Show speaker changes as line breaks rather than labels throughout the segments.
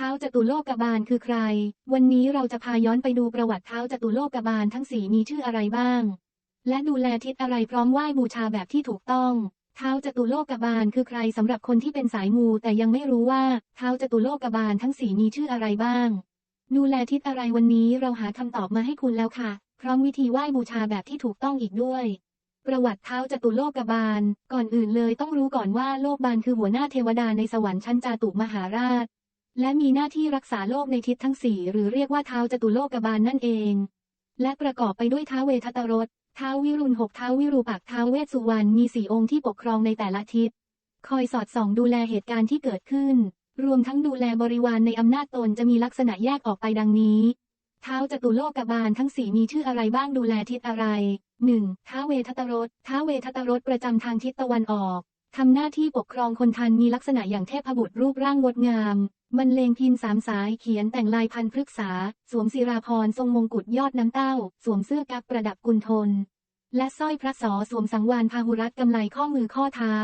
ท้าวจตุโลกบาลคือใคร วันนี้เราจะพาย้อนไปดูประวัติเท้าวจตุโลกบาลทั้งสี่มีชื่ออะไรบ้าง และดูแลทิศอะไรพร้อมไหว้บูชาแบบที่ถูกต้อง เท้าวจตุโลกบาลคือใครสำหรับคนที่เป็นสายมูแต่ยังไม่รู้ว่าเท้าวจตุโลกบาลทั้งสี่มีชื่ออะไรบ้าง ดูแลทิศอะไรวันนี้เราหาคำตอบมาให้คุณแล้วค่ะ พร้อมวิธีไหว้บูชาแบบที่ถูกต้องอีกด้วย ประวัติเท้าจตุโลกบาล ก่อนอื่นเลยต้องรู้ก่อนว่าโลกบาลคือหัวหน้าเทวดาในสวรรค์ชั้นจาตุมหาราช และมีหน้าที่รักษาโลกในทิศทั้งสี่หรือเรียกว่าเท้าจตุโลกบาลนั่นเอง และประกอบไปด้วยท้าเวทตรสท้าวิรุณหกท้าวิรูปักษ์ท้าเวสสุวรรณมีสี่องค์ที่ปกครองในแต่ละทิศ คอยสอดส่องดูแลเหตุการณ์ที่เกิดขึ้น รวมทั้งดูแลบริวารในอำนาจตนจะมีลักษณะแยกออกไปดังนี้ท้าวจตุโลกบาลทั้งสี่มีชื่ออะไรบ้างดูแลทิศอะไร 1. ท้าเวทตรสท้าเวทตรสประจำทางทิศตะวันออกทำหน้าที่ปกครองคนทันมีลักษณะอย่างเทพบุตรรูปร่างงดงาม บรรเลงพินสามสายเขียนแต่งลายพันพฤกษา สวมศิราพรทรงมงกุฎยอดน้ำเต้า สวมเสื้อกั๊กประดับกุลทน และสร้อยพระสอสวมสังวานพาหุรัตกำไลข้อมือข้อเท้า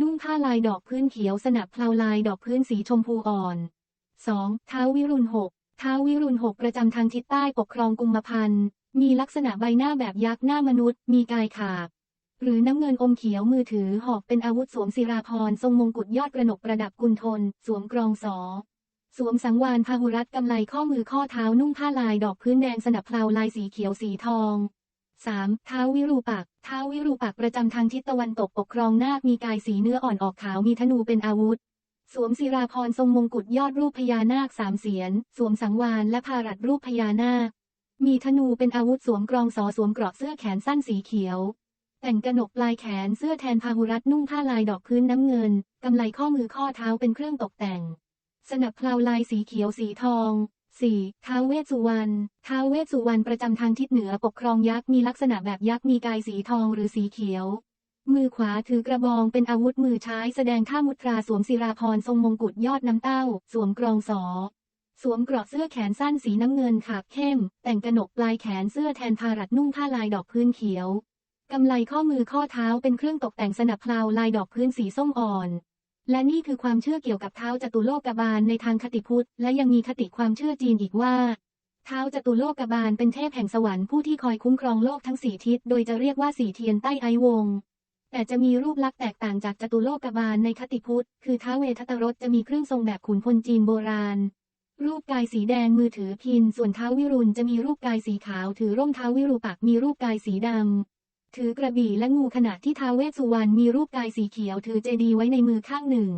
นุ่งผ้าลายดอกพื้นเขียวสนับเพลาลายดอกพื้นสีชมพูอ่อน 2. ท้าวิรุณหกท้าววิรุณหกประจำทางทิศใต้ปกครองกุมพันธ์มีลักษณะใบหน้าแบบยักษ์หน้ามนุษย์ มีกายขาบ หรือน้ำเงินอมเขียวมือถือหอกเป็นอาวุธสวมศิราพรทรงมงกุฎยอดกระหนกประดับกุลทน สวมกรองสอ สวมสังวานพาหุรัตกำไลข้อมือข้อเท้านุ่งผ้าลายดอกพื้นแดงสนับเพลาลายสีเขียวสีทอง 3. ท้าววิรูปักษ์ท้าววิรูปักษ์ประจำทางทิศตะวันตกปกครองนาคมีกายสีเนื้ออ่อนออกขาวมีธนูเป็นอาวุธ สวมศิราพรทรงมงกุฎยอดรูปพญานาคสามเสียน สวมสังวานและพารัดรูปพญานาค มีธนูเป็นอาวุธสวมกรองสอสวมเกราะเสื้อแขนสั้นสีเขียว แต่งกระหนกปลายแขนเสื้อแทนพาหุรัตนุ่งผ้าลายดอกพื้นน้ำเงิน กำไลข้อมือข้อเท้าเป็นเครื่องตกแต่ง สนับเพลาลายสีเขียวสีทอง 4. ท้าวเวสสุวรรณ ท้าวเวสสุวรรณประจำทางทิศเหนือปกครองยักษ์มีลักษณะแบบยักษ์มีกายสีทองหรือสีเขียว มือขวาถือกระบองเป็นอาวุธมือช้ายแสดงท่ามุตราสวมศิราพรทรงมงกุฎยอดน้ำเต้า สวมกรองสอ สวมเกราะเสื้อแขนสั้นสีน้ำเงินขาบเข้ม แต่งกระหนกปลายแขนเสื้อแทนพารัดนุ่งผ้าลายดอกพื้นเขียว กำไลข้อมือข้อเท้าเป็นเครื่องตกแต่งสนับเพลาลายดอกพื้นสีส้มอ่อน และนี่คือความเชื่อเกี่ยวกับเท้าจตุโลกบาลในทางคติพุทธ และยังมีคติความเชื่อจีนอีกว่า เท้าจตุโลกบาลเป็นเทพแห่งสวรรค์ผู้ที่คอยคุ้มครองโลกทั้งสี่ทิศ โดยจะเรียกว่าสี่เทียนใต้ไอวง แต่จะมีรูปลักษณ์แตกต่างจากจตุโลกบาลในคติพุทธ คือท้าเวทัตรสจะมีเครื่องทรงแบบขุนพลจีนโบราณรูปกายสีแดงมือถือพิน ส่วนเท้าวิรุณจะมีรูปกายสีขาวถือร่มเท้าวิรูปักมีรูปกายสีดำ ถือกระบี่และงูขณะที่ท้าวเวสสุวรรณมีรูปกายสีเขียวถือเจดีย์ไว้ในมือข้างหนึ่ง